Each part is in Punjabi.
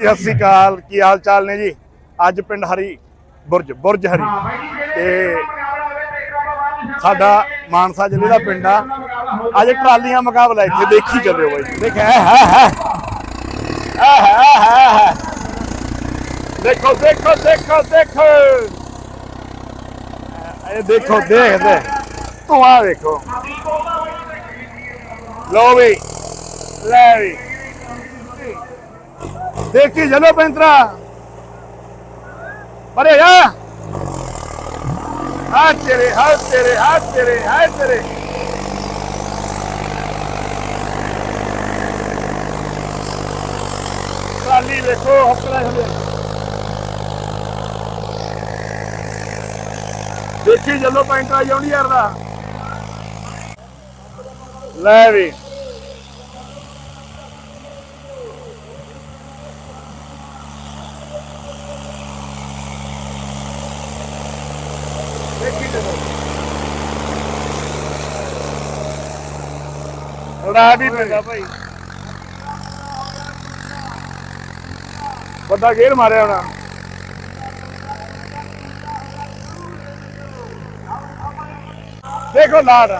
ਸਤਿ ਸ੍ਰੀ ਅਕਾਲ, ਕੀ ਹਾਲ ਚਾਲ ਨੇ ਜੀ? ਅੱਜ ਪਿੰਡ ਹਰੀ ਬੁਰਜ ਬੁਰਜ ਹਰੀ। ਤੇ ਸਾਡਾ ਮਾਨਸਾ ਜ਼ਿਲ੍ਹੇ ਦਾ ਪਿੰਡ ਆ। ਅੱਜ ਟਰਾਲੀਆਂ ਮੁਕਾਬਲਾ ਇੱਥੇ, ਦੇਖੀ ਚੱਲਿਓ ਬਾਈ ਦੇਖ, ਹੈ ਹੈ ਹੈ। ਦੇਖੋ ਦੇਖੋ ਦੇਖੋ ਦੇਖੋ। ਇਹ ਦੇਖੋ ਦੇਖ ਦੇ ਤੂੰ ਆ ਦੇਖੋ। ਲੋ ਵੀ, ਲੈ ਵੀ। ਦੇਖੀ ਚਲੋ ਪੈਂਤਰਾ ਪਰੇ ਜਾ ਹਾਂ ਤੇਰੇ ਹਾਂ ਤੇਰੇ ਹਾਂ ਤੇਰੇ ਹਾਂ ਤੇਰੇ ਟਰਾਲੀ ਦੇਖੋ ਹੱਕੜਾ ਹਲੇ ਦੇਖੀ ਚਲੋ ਪੈਂਟਰਾ ਜਾਉਣੀ ਯਾਰ ਦਾ ਲੈ ਵੀ ਉਡਾ ਵੀ ਪੈਂਦਾ ਭਾਈ। ਵੱਡਾ ਗੇਰ ਮਾਰਿਆ ਹੋਣਾ। ਦੇਖੋ ਲਾੜ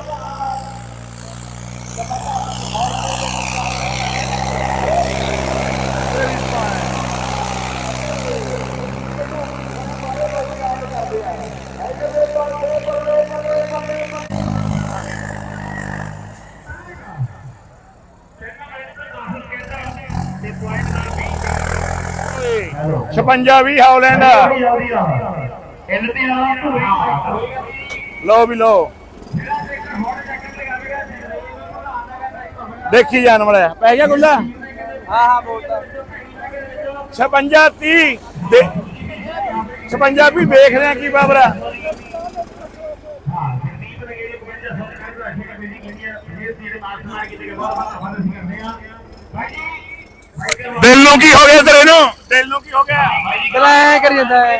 ਛਪੰਜਾ ਵੀ ਹਾਲੈਂਡ। ਲੋ ਵੀ ਲੋ ਦੇਖੀ ਜਾਣ ਵਾਲਾ। ਪੈ ਗਿਆ ਗੁੱਲਾ? ਹਾਂ ਹਾਂ ਬੋਲਦਾ 56 30 ਦੇ 56 ਵੀ ਵੇਖ ਰਹੇ ਆ ਕੀ ਬਾਬਰਾ ਦਿਲ ਨੂੰ ਕੀ ਹੋ ਗਿਆ ਤੇਰੇ ਨੂੰ? ਦਿਲ ਨੂੰ ਕੀ ਹੋ ਗਿਆ? ਗਲਾਂ ਕਰੀ ਜਾਂਦਾ। ਹੈ?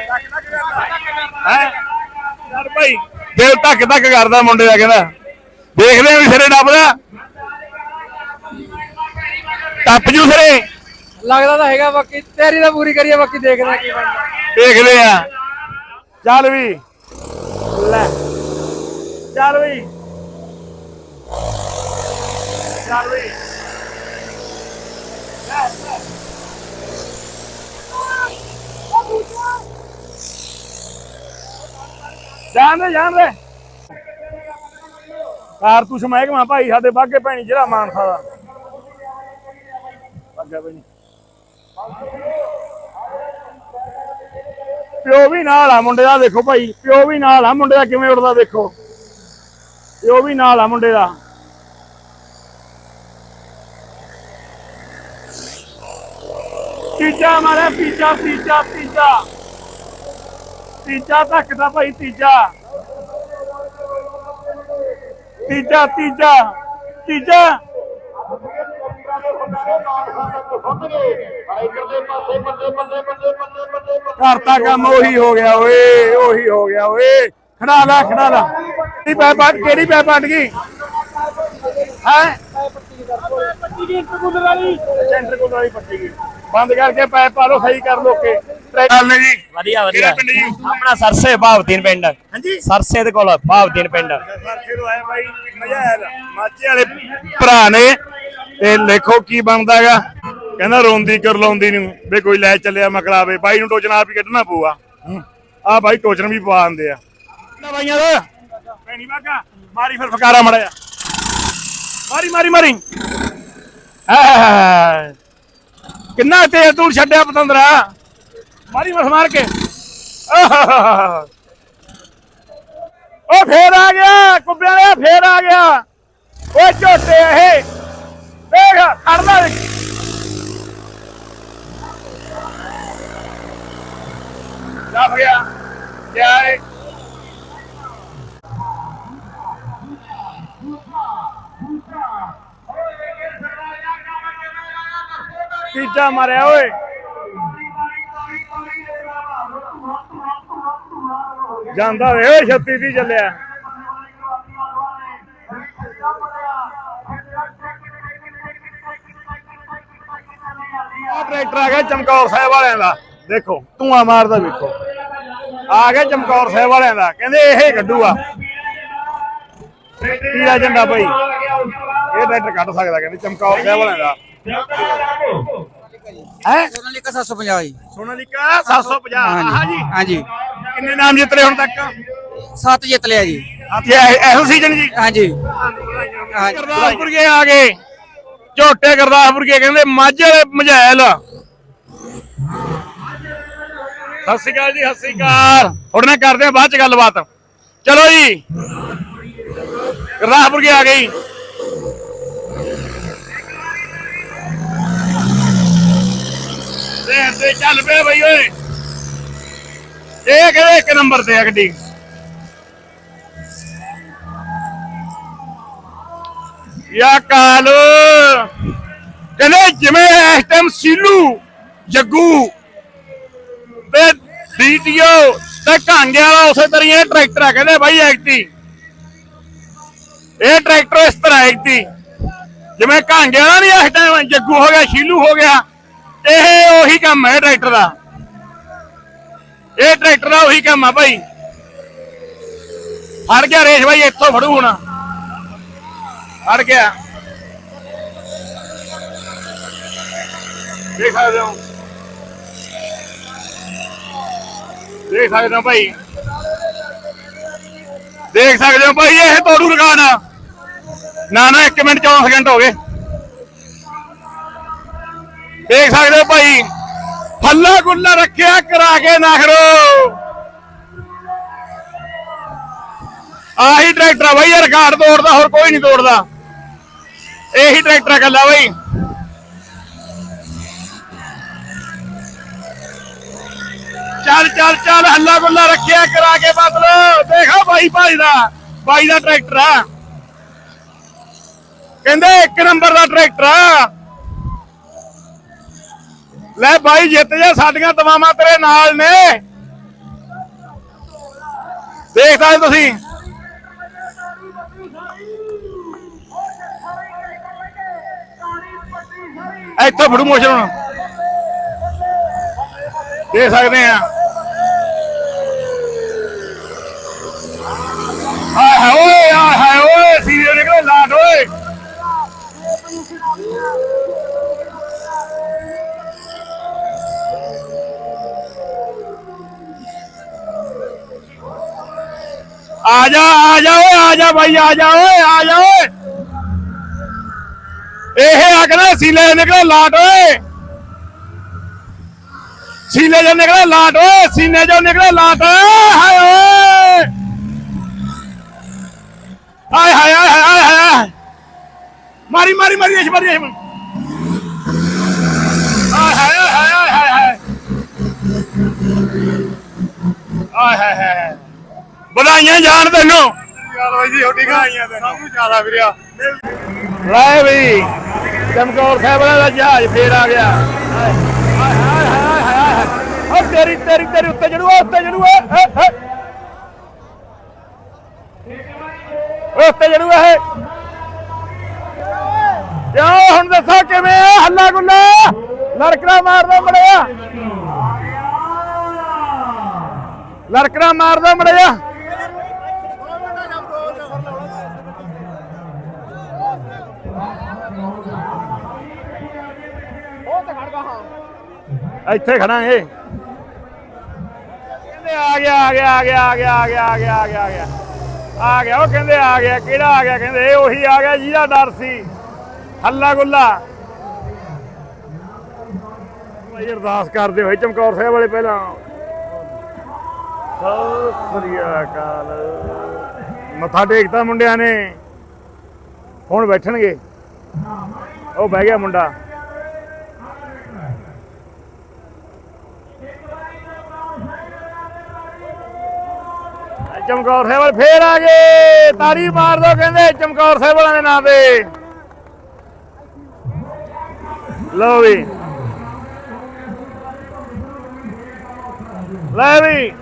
ਹੈ ਯਾਰ ਭਾਈ। ਦਿਲ ਧੱਕ ਧੱਕ ਕਰਦਾ ਮੁੰਡੇ ਦਾ ਕਹਿੰਦਾ। ਦੇਖਦੇ ਆ ਵੀ ਸਿਰੇ ਡੱਬਦਾ ਟੱਪ ਜੂ ਸਿਰੇ। ਲੱਗਦਾ ਤਾਂ ਹੈਗਾ ਬਾਕੀ ਤੇਰੀ ਤਾਂ ਪੂਰੀ ਕਰੀਏ ਬਾਕੀ ਦੇਖਦੇ ਆ ਕੀ ਬਣਦਾ। ਦੇਖਦੇ ਆ। ਚੱਲ ਵੀ। ਲੈ। ਚੱਲ ਵੀ। ਚੱਲ ਵੀ। ਜਾਣ ਦੇ ਜਾਣ ਦੇ। ਕਾਰਤੂਸ ਮਹਿਕਮਾ ਭਾਈ, ਸਾਡੇ ਬਾਗੇ ਭੈਣੀ, ਜਿਹੜਾ ਮਾਨਸਾ ਦਾ। ਅੱਗੇ ਬਈ ਪਿਓ ਵੀ ਨਾਲ ਆ ਮੁੰਡੇ ਦਾ, ਦੇਖੋ ਭਾਈ। ਪਿਓ ਵੀ ਨਾਲ ਆ ਮੁੰਡੇ ਦਾ, ਕਿਵੇਂ ਉੱਡਦਾ ਦੇਖੋ। ਪਿਓ ਵੀ ਨਾਲ ਆ ਮੁੰਡੇ ਦਾ। ਤੀਜਾ ਮਾਰਿਆ ਤੀਜਾ ਤੀਜਾ ਤੀਜਾ ਤੀਜਾ ਧੱਕਦਾ ਭਾਈ ਤੀਜਾ। ਤੀਜਾ ਤੀਜਾ ਤੀਜਾ। ਕਰਤਾ ਕੰਮ ਉਹੀ ਹੋ ਗਿਆ ਓਏ ਉਹੀ ਹੋ ਗਿਆ ਓਏ। ਖੜਾ ਲਾ ਖੜਾ ਲਾ। ਕਿਹੜੀ ਪੈ ਪੱਟ ਕਿਹੜੀ ਪੈ ਪੱਟ ਗਈ? ਹੈ? ਸੈਂਟਰ ਕੋਲ ਵਾਲੀ। ਪੱਟੀ ਗਈ। ਬੰਦ ਕਰਕੇ ਪੈ ਪਾ ਲੋ ਸਹੀ ਕਰ ਲੋ ਕੇ ਚੱਲ ਜੀ। ਵਧੀਆ ਵਧੀਆ। ਕਿਹੜਾ ਪਿੰਡ ਜੀ। ਆਪਣਾ ਸਰਸੇ ਭਾਵਦੀਨ ਪਿੰਡ। ਹਾਂਜੀ। ਸਰਸੇ ਦੇ ਕੋਲ ਭਾਵਦੀਨ ਪਿੰਡ। ਸਰਸੇ ਤੋਂ ਆਏ ਬਾਈ ਮਜ਼ਾ ਆਇਆ ਮਾਝੇ ਵਾਲੇ ਭਰਾ ਨੇ। ਤੇ ਦੇਖੋ ਕੀ ਬਣਦਾਗਾ ਕਹਿੰਦਾ ਰੋਂਦੀ ਕਰ ਲਾਉਂਦੀ ਨੂੰ। ਵੀ ਕੋਈ ਲੈ ਚੱਲਿਆ ਮਕਲਾਵੇ। ਬਾਈ ਨੂੰ ਟੋਚਨ ਆਪ ਹੀ ਕੱਢਣਾ ਪਊਗਾ। ਆ ਬਾਈ ਟੋਚਨ ਵੀ ਪਵਾ ਦਿੰਦੇ ਆ। ਨਾ ਬਾਈਆਂ ਦਾ ਭੈਣੀ ਬਾਗਾ ਮਾਰੀ ਫਿਰ ਫਕਾਰਾ ਮੜਿਆ ਮਾਰੀ ਮਾਰੀ ਮਾਰੀ। ਆਹ, ਕਿੰਨਾ ਤੇਲ ਤੂੰ ਛੱਡਿਆ ਪਤੰਦਰਾ। ਮਾਰੀ ਮਸ ਮਾਰ ਕੇ। ਉਹ ਫੇਰ ਆ ਗਿਆ ਕੁੱਬਿਆਂ ਦੇ ਫੇਰ ਆ ਗਿਆ। ਓਏ ਝੋਟੇ ਇਹ। ਦੇਖ ਖੜਦਾ ਲੱਭ ਗਿਆ। ਕਿਆ ਤੀਜਾ ਮਾਰਿਆ ਓਏ। ਜਾਂਦਾ ਵੇ ਓਏ 36 ਦੀ ਚੱਲਿਆ। ਆ ਟਰੈਕਟਰ ਆ ਗਿਆ ਚਮਕੌਰ ਸਾਹਿਬ ਵਾਲਿਆਂ ਦਾ। ਦੇਖੋ ਧੂਆਂ ਮਾਰਦਾ ਵੇਖੋ। ਆ ਗਿਆ ਚਮਕੌਰ ਸਾਹਿਬ ਵਾਲਿਆਂ ਦਾ। ਕਹਿੰਦੇ ਇਹ ਕੱਢੂਗਾ ਪੀਲਾ ਝੰਡਾ ਭਾਈ? ਇਹ ਟਰੈਕਟਰ ਕੱਢ ਸਕਦਾ ਕਹਿੰਦੇ ਚਮਕੌਰ ਸਾਹਿਬ ਵਾਲਿਆਂ ਦਾ। ਹੈ? ਸੋਨਾਲੀਕਾ 750 ਜੀ। ਸੋਨਾਲੀਕਾ 750 ਆਹ ਜੀ। ਹਾਂਜੀ। ਕਿੰਨੇ ਨਾਮ ਜਿੱਤ ਲਏ ਹੁਣ ਤੱਕ? ਸੱਤ ਜਿੱਤ ਲਿਆ ਜੀ। ਆਥੇ ਇਹੋ ਸੀਜ਼ਨ ਜੀ? ਹਾਂਜੀ। ਗੁਰਦਾਸਪੁਰ ਕੇ ਆ ਗਏ। ਝੋਟੇ ਗੁਰਦਾਸਪੁਰ ਕੇ ਕਹਿੰਦੇ ਮਾਝੇ ਵਾਲੇ ਮਝੈਲ ਸਤਿ ਸ਼੍ਰੀ ਅਕਾਲ ਜੀ ਸਤਿ ਸ਼੍ਰੀ ਅਕਾਲ। ਤੁਹਾਡੇ ਨਾਲ ਕਰਦੇ ਆ ਬਾਅਦ ਚ ਗੱਲਬਾਤ। ਚਲੋ ਜੀ। ਗੁਰਦਾਸਪੁਰ ਕੇ ਆ ਗਈ। ਤੇ ਚੱਲ ਪਿਆ ਬਈ ਓਏ। ਇਹ ਕਹਿੰਦੇ ਇੱਕ ਨੰਬਰ ਤੇ ਆ ਗੱਡੀ? ਯਾ ਕਾਲ। ਕਹਿੰਦੇ ਜਿਵੇਂ ਇਸ ਟਾਈਮ ਸੀਲੂ, ਜੱਗੂ ਤੇ ਡੀਟੀਓ ਤੇ ਕਾਂਗੇ ਵਾਲਾ ਉਸੇ ਤਰ੍ਹਾਂ ਇਹ ਟਰੈਕਟਰ ਆ। ਕਹਿੰਦੇ ਬਾਈ ਐਕਟੀ। ਇਹ ਟਰੈਕਟਰ ਇਸ ਤਰ੍ਹਾਂ ਐਕਟੀ। ਜਿਵੇਂ ਕਾਂਗੇ ਵਾਲਾ ਨਹੀਂ ਇਸ ਟਾਈਮ ਜੱਗੂ ਹੋ ਗਿਆ, ਸ਼ੀਲੂ ਹੋ ਗਿਆ, ਇਹ ਉਹੀ ਕੰਮ ਹੈ ਟਰੈਕਟਰ ਦਾ। ਇਹ ਟਰੈਕਟਰ ਦਾ ਉਹੀ ਕੰਮ ਆ ਭਾਈ। ਫੜ ਗਿਆ ਰੇਸ਼ ਭਾਈ ਇੱਥੋਂ ਫੜੂ ਹੁਣ। ਹਟ ਗਿਆ। ਦੇਖ ਸਕਦੇ ਹੋ। ਦੇਖ ਸਕਦੇ ਹੋ ਭਾਈ। ਦੇਖ ਸਕਦੇ ਹੋ ਭਾਈ, ਇਹ ਤੋੜੂ ਰਕਾਨ ਨਾ ਨਾ 1 ਮਿੰਟ 14 ਸਕਿੰਟ ਹੋ ਗਏ। ਦੇਖ ਸਕਦੇ ਹੋ ਭਾਈ। ਫੱਲਾ ਗੁੱਲਾ ਰੱਖਿਆ ਕਰਾ ਕੇ ਨਖਰੋ। ਆਹੀ ਟਰੈਕਟਰ ਆ ਬਾਈ ਇਹ ਰਿਕਾਰਡ ਤੋੜਦਾ, ਹੋਰ ਕੋਈ ਨਹੀਂ ਤੋੜਦਾ। ਇਹੀ ਟਰੈਕਟਰ ਆ ਕੱਲਾ ਚੱਲ ਚੱਲ ਚੱਲ, ਹੱਲਾ ਗੁੱਲਾ ਰੱਖਿਆ ਕਰਾ ਕੇ ਬਦਲ। ਦੇਖੋ ਬਾਈ ਭਾਈ ਦਾ ਭਾਈ ਦਾ ਟਰੈਕਟਰ ਆ। ਕਹਿੰਦੇ ਇੱਕ ਨੰਬਰ ਦਾ ਟਰੈਕਟਰ ਆ। ਲੈ ਬਾਈ ਜਿੱਤ ਜਾ, ਸਾਡੀਆਂ ਤਮਾਮਾਂ ਤੇਰੇ ਨਾਲ ਨੇ। ਦੇਖ ਸਕਦੇ ਤੁਸੀਂ। ਇੱਥੋਂ ਫੜੂ ਮੋਸ਼ਨ ਹੁਣ। ਦੇ ਸਕਦੇ ਆ। ਹਾਏ ਓਏ ਹਾਏ ਓਏ, ਸੀਰੀਅਲ ਨਿਕਲੇ ਲਾਟ ਓਏ। ਆ ਜਾ ਆ ਜਾ ਓਏ ਆ ਜਾ ਭਾਈ ਆ ਜਾ ਓਏ ਆ ਜਾ ਓਏ ਇਹ ਆ ਕਹਿੰਦਾ ਸੀਲੇ ਨਿਕਲੇ ਲਾਟ ਓਏ ਸੀਲੇ ਜੋ ਨਿਕਲੇ ਲਾਟ ਓਏ ਸੀਨੇ ਜੋ ਨਿਕਲੇ ਲਾਟ ਹਾਏ ਓਏ ਹਾਏ ਹਾਏ ਹਾਏ ਹਾਏ ਹਾਏ ਮਾਰੀ ਮਾਰੀ ਮਾਰੀ ਇਸ ਮਾਰੀ ਇਸ ਹਾਏ ਹਾਏ ਹਾਏ ਹਾਏ ਹਾਏ ਹਾਏ ਹਾਏ ਹਾਏ ਹਾਏ ਵਧਾਈਆਂ ਜਾਣ ਤੈਨੂੰ। ਯਾਰ ਬਾਈ ਜੀ ਛੋਟੀ ਵਧਾਈਆਂ ਤੈਨੂੰ। ਸਭ ਨੂੰ ਜ਼ਿਆਦਾ ਵੀਰਿਆ। ਲੈ ਵੀ ਚਮਕੌਰ ਸਾਹਿਬ ਦਾ ਜਹਾਜ਼ ਫੇਰ ਆ ਗਿਆ। ਹਾਏ ਹਾਏ ਹਾਏ ਹਾਏ ਹਾਏ ਹਾਏ। ਓ ਤੇਰੀ ਤੇਰੀ ਤੇਰੀ ਉੱਤੇ ਜੜੂ ਉੱਤੇ ਜੜੂ ਓਏ ਉੱਤੇ ਜੜੂ ਇਹ ਕਿਉਂ ਹੁਣ ਦੱਸੋ ਕਿਵੇਂ ਆ? ਹੱਲਾ ਗੁੱਲਾ? ਲੜਕੜਾ ਮਾਰਦਾ ਮੜਿਆ। ਲੜਕੜਾ ਮਾਰਦਾ ਮੜਿਆ। ਇੱਥੇ ਖੜਾਂਗੇ ਕਹਿੰਦੇ ਆ ਗਿਆ ਆ ਗਿਆ ਆ ਗਿਆ ਆ ਗਿਆ ਆ ਗਿਆ ਆ ਗਿਆ ਆ ਗਿਆ ਆ ਗਿਆ। ਆ ਗਿਆ ਉਹ ਕਹਿੰਦੇ ਆ ਗਿਆ, ਕਿਹੜਾ ਆ ਗਿਆ? ਕਹਿੰਦੇ ਇਹ ਉਹੀ ਆ ਗਿਆ ਜਿਹਦਾ ਡਰ ਸੀ। ਹੱਲਾ ਗੁੱਲਾ ਭਾਈ ਅਰਦਾਸ ਕਰਦੇ ਹੋਏ ਚਮਕੌਰ ਸਾਹਿਬ ਵਾਲੇ ਪਹਿਲਾਂ। ਸਤਿ ਸ੍ਰੀ ਅਕਾਲ। ਮੱਥਾ ਟੇਕਤਾ ਮੁੰਡਿਆਂ ਨੇ। ਹੁਣ ਬੈਠਣਗੇ। ਉਹ ਬਹਿ ਗਿਆ ਮੁੰਡਾ। ਚਮਕੌਰ ਸਾਹਿਬ ਫੇਰ ਆ ਗਏ। ਤਾੜੀ ਮਾਰ ਦੋ ਕਹਿੰਦੇ ਚਮਕੌਰ ਸਾਹਿਬ ਵਾਲਿਆਂ ਦੇ ਨਾਂ ਤੇ। ਲਓ ਵੀ। ਲੈ ਵੀ।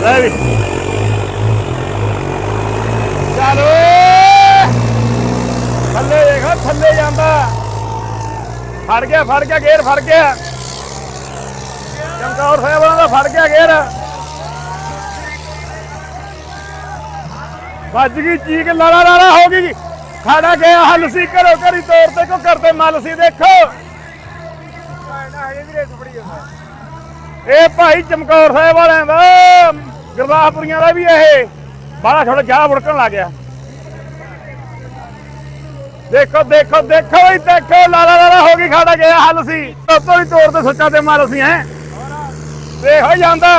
ਲੈ ਵੀ। ਥੱਲੇ ਦੇਖਾ, ਥੱਲੇ ਜਾਂਦਾ। ਫੜ ਗਿਆ ਫੜ ਗਿਆ, ਗੇਰ ਫੜ ਗਿਆ। ਚਮਕੌਰ ਸਾਹਿਬ ਦਾ ਫੜ ਗਿਆ ਗੇਰ। ਵੱਜ ਗਈ ਚੀਕ, ਲਾਲਾ ਲਾਲਾ ਹੋ ਗਈ। ਖਾਣਾ ਗਿਆ ਹਲਸੀ ਕਰੋ ਕਰੀ ਤੋਰ ਤੇ ਕੋ ਕਰਦੇ ਮਲਸੀ ਦੇਖੋ। ਇਹ ਭਾਈ ਚਮਕੌਰ ਸਾਹਿਬ ਵਾਲਿਆਂ ਦਾ, ਗੁਰਦਾਸਪੁਰੀਆਂ ਦਾ ਵੀ ਇਹ। ਬਾਲਾ ਛੋੜ ਜਾ ਵੜਕਣ ਲੱਗ ਗਿਆ। ਦੇਖੋ ਦੇਖੋ ਦੇਖੋ ਵੀ ਦੇਖੋ ਲਾਲਾ ਲਾਲਾ ਹੋ ਗਈ ਖਾੜਾ ਗਿਆ ਹੱਲ ਸੀ। ਉਤੋਂ ਹੀ ਤੋਰ ਤੇ ਸੱਚਾ ਤੇ ਮਾਰ ਸੀ ਹੈ। ਦੇਖੋ ਜਾਂਦਾ।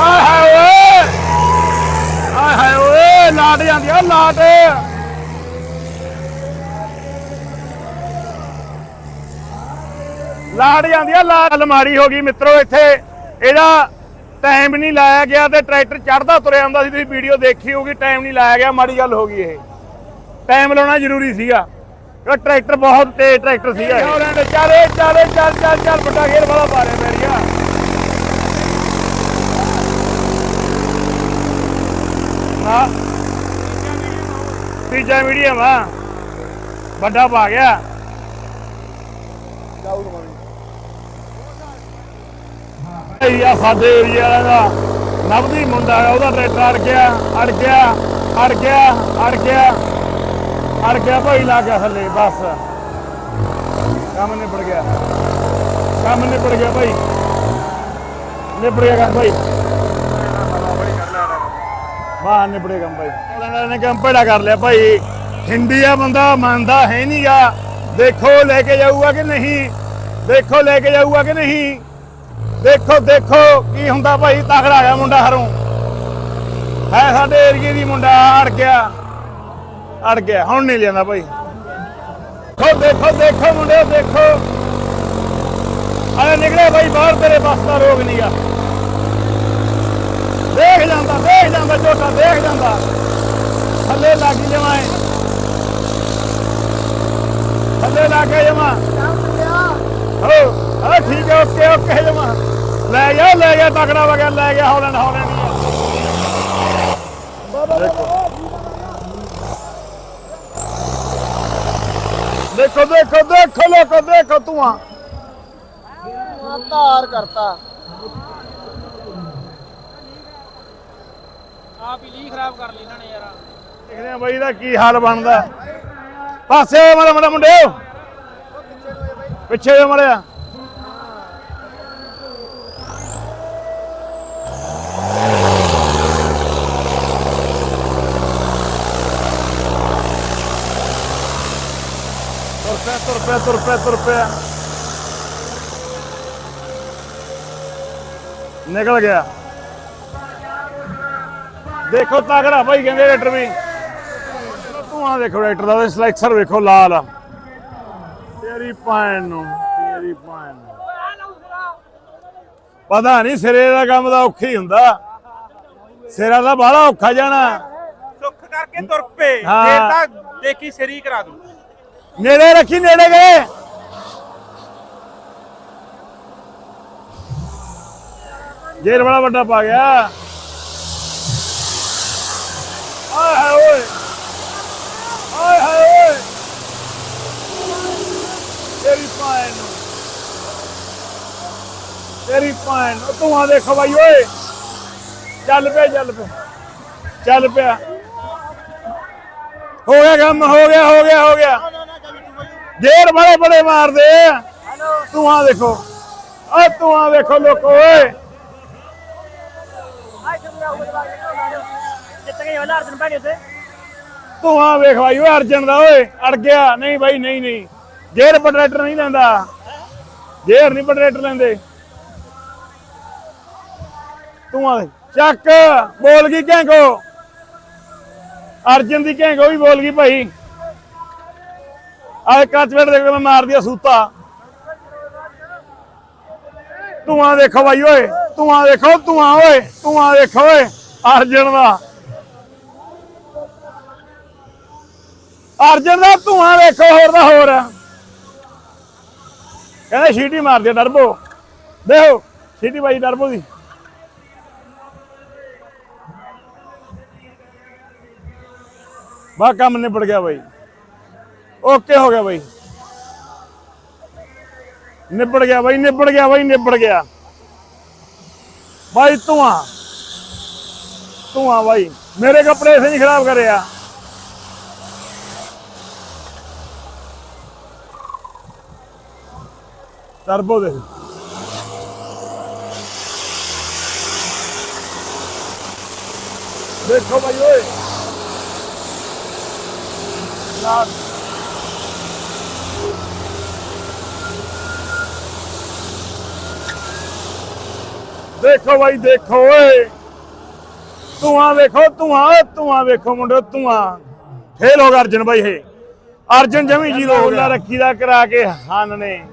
ਆਏ ਹਾਏ ਓਏ। ਆਏ ਹਾਏ ਓਏ, ਲਾਟ ਜਾਂਦੀ ਆ, ਲਾਟ। ਲਾਟ ਜਾਂਦੀ ਆ, ਲਾਟ। ਅਲਮਾਰੀ ਹੋ ਗਈ ਮਿੱਤਰੋ ਇੱਥੇ। ਇਹਦਾ ਟਾਈਮ ਨਹੀਂ ਲਾਇਆ ਗਿਆ ਤੇ ਟਰੈਕਟਰ ਚੜਦਾ ਤੁਰਿਆ ਹੁੰਦਾ ਸੀ, ਤੁਸੀਂ ਵੀਡੀਓ ਦੇਖੀ ਹੋਊਗੀ ਟਾਈਮ ਨਹੀਂ ਲਾਇਆ ਗਿਆ, ਮਾੜੀ ਗੱਲ ਹੋ ਗਈ ਇਹ। ਟਾਈਮ ਲਾਉਣਾ ਜ਼ਰੂਰੀ ਸੀਗਾ। ਇਹ ਟਰੈਕਟਰ ਬਹੁਤ ਤੇਜ਼ ਟਰੈਕਟਰ ਸੀਗਾ ਇਹ। ਚੱਲੇ ਚੱਲੇ ਚੱਲ ਚੱਲ ਚੱਲ ਵੱਡਾ ਗੇਰ ਵਾਲਾ ਪਾ ਰਿਹਾ ਮੇਰੀਆ ਹਾਂ। ਤੀਜਾ ਮੀਡੀਅਮ ਆ। ਵੱਡਾ ਪਾ ਗਿਆ ਇਹ ਆ ਸਾਡੇ ਏਰੀਆ ਵਾਲਾ ਦਾ ਨਵਦੀ ਮੁੰਡਾ ਹੈ, ਉਹਦਾ ਟਰੈਕਟਰ ਅੜ ਗਿਆ ਅੜ ਗਿਆ ਅੜ ਗਿਆ ਅੜ ਗਿਆ ਅੜ ਗਿਆ, ਭਾਈ ਲਾ ਗਿਆ ਥੱਲੇ, ਬਸ। ਕੰਮ ਨਿਬੜ ਗਿਆ। ਕੰਮ ਨਿਬੜ ਗਿਆ ਭਾਈ। ਨਿਬੜ ਕੰਮ ਭਾਈ। ਬਾਹਰ ਨਿਬੜੇ ਕੰਮ ਭਾਈ। ਉਹਨਾਂ ਨੇ ਕੰਮ ਪੜਾ ਕਰ ਲਿਆ ਭਾਈ। ਹਿੰਦੀ ਆ ਬੰਦਾ, ਮੰਨਦਾ ਹੈ ਨਹੀਂਗਾ ਦੇਖੋ ਲੈ ਕੇ ਜਾਊਗਾ ਕਿ ਨਹੀਂ? ਦੇਖੋ ਲੈ ਕੇ ਜਾਊਗਾ ਕਿ ਨਹੀਂ? ਦੇਖੋ ਦੇਖੋ ਕੀ ਹੁੰਦਾ ਭਾਈ ਤਗੜਾ ਗਿਆ ਮੁੰਡਾ ਹਰੋਂ। ਹੈ ਸਾਡੇ ਏਰੀਏ ਦੀ ਮੁੰਡਾ ਅੜ ਗਿਆ। ਅੜ ਗਿਆ ਹੁਣ ਨਹੀਂ ਲਿਆਂਦਾ ਭਾਈ। ਦੇਖੋ ਦੇਖੋ ਦੇਖੋ ਮੁੰਡੇ ਦੇਖੋ। ਆਏ ਨਿਕਲੇ ਭਾਈ ਬਾਹਰ ਤੇਰੇ ਬਸ ਦਾ ਰੋਗ ਨਹੀਂਗਾ ਦੇਖ ਜਾਂਦਾ ਦੇਖ ਜਾਂਦਾ ਝੋਟਾ ਦੇਖ ਜਾਂਦਾ। ਥੱਲੇ ਲੱਗ ਜਮਾਏ ਥੱਲੇ ਲੱਗ ਜਮਾ ਹੋ ਆ ਠੀਕ ਹੈ ਓਕੇ ਓਕੇ ਜਮਾ ਲੈ ਗਿਆ ਲੈ ਗਿਆ ਤਕੜਾ ਵਗਿਆ ਲੈ ਗਿਆ ਹੌਲੈਂਡ ਹੌਲੈਂਡ ਦੇਖੋ ਦੇਖੋ ਦੇਖੋ ਲੋਕੋ ਦੇਖੋ ਤੂੰ ਆ ਧਾਰ ਕਰਤਾ। ਆਪ ਹੀ ਲੀ ਖਰਾਬ ਕਰ ਲਈ ਇਹਨਾਂ ਨੇ ਯਾਰ। ਦੇਖਦੇ ਆ ਬਾਈ ਦਾ ਕੀ ਹਾਲ ਬਣਦਾ। ਪਾਸੇ ਮੜਾ ਮੜਾ ਮੁੰਡਿਓ। ਪਿੱਛੇ ਹੋ ਮੜਿਆ ਪਿਆ ਤੁਰ ਪਿਆ ਤੁਰ ਪਿਆ ਤੁਰ ਪਿਆ ਨਿਕਲ ਗਿਆ। ਦੇਖੋ ਤਗੜਾ ਭਾਈ ਕਹਿੰਦੇ ਰੇਟਰ ਵੀ। ਧੂਆਂ ਦੇਖੋ ਰੇਟਰ ਦਾ ਸਲੈਕਸਰ ਵੇਖੋ ਲਾਲ। ਆ ਤੇਰੀ ਪਾਣ ਨੂੰ ਤੇਰੀ ਪਾਣ ਪਤਾ ਨਹੀਂ ਸਿਰੇ ਦਾ ਕੰਮ ਦਾ ਔਖਾ ਹੀ ਹੁੰਦਾ। ਸਿਰਾ ਦਾ ਬਾਹਲਾ ਔਖਾ ਜਾਣਾ। ਸੁੱਖ ਕਰਕੇ ਤੁਰ ਹਾਂ। ਜੇ ਤਾਂ ਦੇਖੀ ਸਰੀ ਕਰਾ ਦੂੰ। ਨੇੜੇ ਰੱਖੀ, ਨੇੜੇ ਗਏ। ਜੇਰ ਬੜਾ ਵੱਡਾ ਪਾ ਗਿਆ। ਆਏ ਹਾਏ ਓਏ। ਆਏ ਹਾਏ ਓਏ। ਤੇਰੀ ਪਾਣ ਨੂੰ। ਤੇਰੀ ਪਾਣ ਤੂੰ ਆ ਦੇਖੋ ਬਾਈ ਓਏ। ਚੱਲ ਪਿਆ ਚੱਲ ਪਿਆ। ਚੱਲ ਪਿਆ। ਹੋ ਗਿਆ ਕੰਮ, ਹੋ ਗਿਆ ਹੋ ਗਿਆ ਹੋ ਗਿਆ। ਜੇਰ ਬੜੇ ਬੜੇ ਮਾਰਦੇ ਤੂੰ ਆ ਦੇਖੋ। ਆ ਤੂੰ ਆ ਦੇਖੋ ਲੋਕੋ ਓਏ। ਤੂੰ ਆ ਵੇਖ ਭਾਈ ਓਏ ਅਰਜਨ ਦਾ ਓਏ। ਅੜ ਗਿਆ। ਨਹੀਂ ਭਾਈ ਨਹੀਂ ਨਹੀਂ। ਜੇਰ ਪਟਰੇਟਰ ਨਹੀਂ ਲੈਂਦਾ। ਜੇਰ ਨਹੀਂ ਪਟਰੇਟਰ ਲੈਂਦੇ। ਤੂੰ ਆ। ਚੱਕ। ਬੋਲ ਗਈ ਘੈਂਕੋ ਅਰਜਨ ਦੀ ਘੈਂਕੋ ਵੀ ਬੋਲ ਗਈ ਭਾਈ। ਆਏ ਕੱਚ ਵੇੜ ਦੇ ਮੈਂ ਮਾਰ ਦਿਆ ਸੂਤਾ। ਧੂਆਂ ਦੇਖੋ ਬਾਈ ਓਏ, ਧੂਆਂ ਦੇਖੋ, ਧੂਆਂ ਓਏ, ਧੂਆਂ ਦੇਖੋ ਓਏ, ਅਰਜਨ ਦਾ। ਅਰਜਨ ਦਾ ਧੂਆਂ ਦੇਖੋ, ਹੋਰ ਦਾ ਹੋਰ। ਕਹਿੰਦੇ ਸੀਟੀ ਮਾਰਦੇ ਡਰਬੋ। ਦੇਖੋ ਸੀਟੀ ਬਾਈ, ਡਰਬੋ ਦੀ। ਬਾ ਕੰਮ ਨਿਬੜ ਗਿਆ ਬਾਈ। ਓਕੇ ਹੋ ਗਿਆ ਬਾਈ। ਨਿਬੜ ਗਿਆ ਬਾਈ, ਨਿਬੜ ਗਿਆ ਬਾਈ, ਨਿਬੜ ਗਿਆ। ਬਾਈ ਧੂਆਂ। ਧੂਆਂ ਬਾਈ। ਮੇਰੇ ਕੱਪੜੇ ਇਸੇ ਨਹੀਂ ਖਰਾਬ ਕਰਿਆ ਟਰਬੋ ਦੇ। ਦੇਖੋ ਭਾਈ ਓਏ। ਨਾ ਦੇਖੋ ਭਾਈ ਦੇਖੋ ਓਏ। ਧੂਆਂ ਵੇਖੋ ਧੂਆਂ ਧੂਆਂ ਵੇਖੋ ਮੁੰਡੋ ਧੂਆਂ। ਫੇਲ ਹੋ ਗਿਆ ਅਰਜਨ ਭਾਈ ਇਹ। ਅਰਜਨ ਜਮੀ ਜੀ ਦਾ ਰੱਖੀ ਦਾ ਕਰਾ ਕੇ ਹਨ ਨੇ।